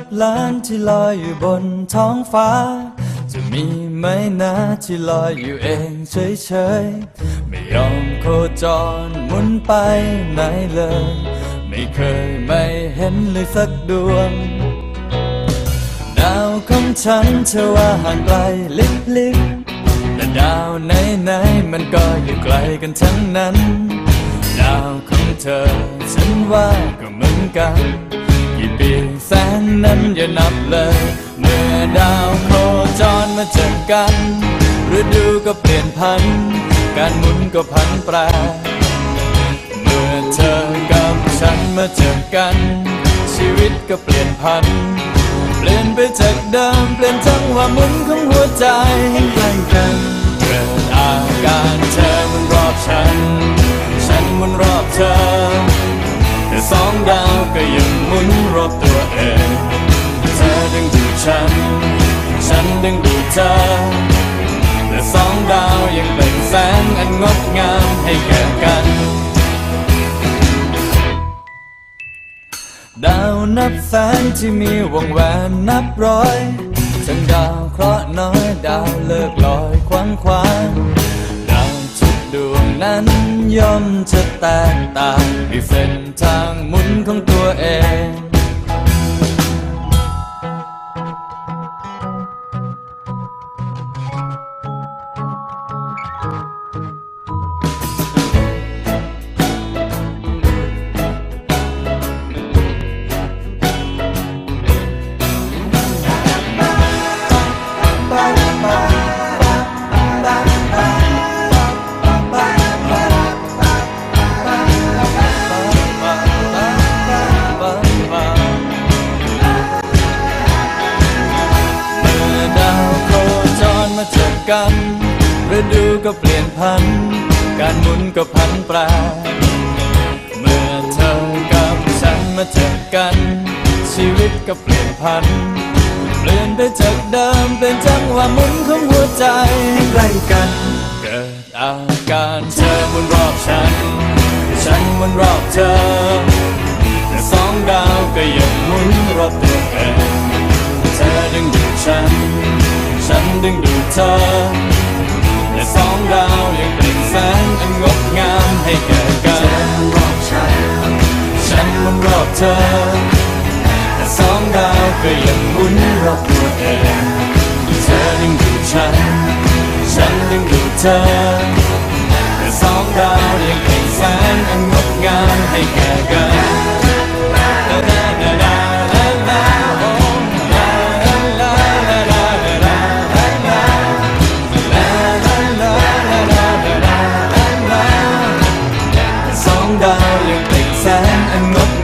บล้านที่ลอยอยู่บนท้องฟ้า จะมีไหมนะที่ลอยอยู่เองเฉยๆ ไม่ยอมโคจรหมุนไปไหนเลย ไม่เคยไม่เห็นเลยสักดวง ดาวของฉันเธอว่าห่างไกลลิบๆแต่ดาวไหนๆมันก็อยู่ไกลกันทั้งนั้น ดาวของเธอฉันว่าก็เหมือนกัน กี่ปีแสนนั้นอย่านับเลย เมื่อดาวโคจรมาเจอกันฤดูก็เปลี่ยนพัน การหมุนก็พันแปร เมื่อเธอกับฉันมาเจอกัน ชีวิตก็เปลี่ยนพัน เปลี่ยนไปจากเดิม เปลี่ยนจังหวะหมุนของหัวใจให้ใกล้กัน เกิดอาการเธอมุนรอบฉัน ดาวก็ยังหมุนรอบตัวเองเธอดึงดูดฉัน ฉันดึงดูดเธอแต่สองดาวยังเป็นแสงอันงดงามให้แก่กัน ดาวนับแสนที่มีวงแหวนนับร้อยทั้งดาวเคราะห์น้อยดาวเลิกลอยคว้างคว้างดาวทุกดวงนั้น ย่อมจะแตกต่างมีเส้นทางหมุนของตัวเอง มาเจอกันฤดูก็เปลี่ยนพัน การหมุนก็พันแปรเมื่อเธอกับฉันมาเจอกัน ชีวิตก็เปลี่ยนพัน เปลี่ยนไปจากเดิมเป็นจังหวะหมุนของหัวใจใกล้กัน เกิดอาการเธอหมุนรอบฉัน ฉันหมุนรอบเธอ แต่สองดาวก็ยังหมุนรอบตัวเองเธอดึงดูดฉัน ดึงดูดเธอ และสองดาวยังเป็นแสงอันงดงามให้แก่กันฉันรอบฉันฉันมันรอบเธอ แต่สองดาวก็ยังหมุนรอบตัวเองเธอดึงดูดฉัน ฉันดึงดูดเธอ แต่สองดาวยังเป็นแสงอันงดงามให้แก่กัน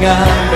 ya.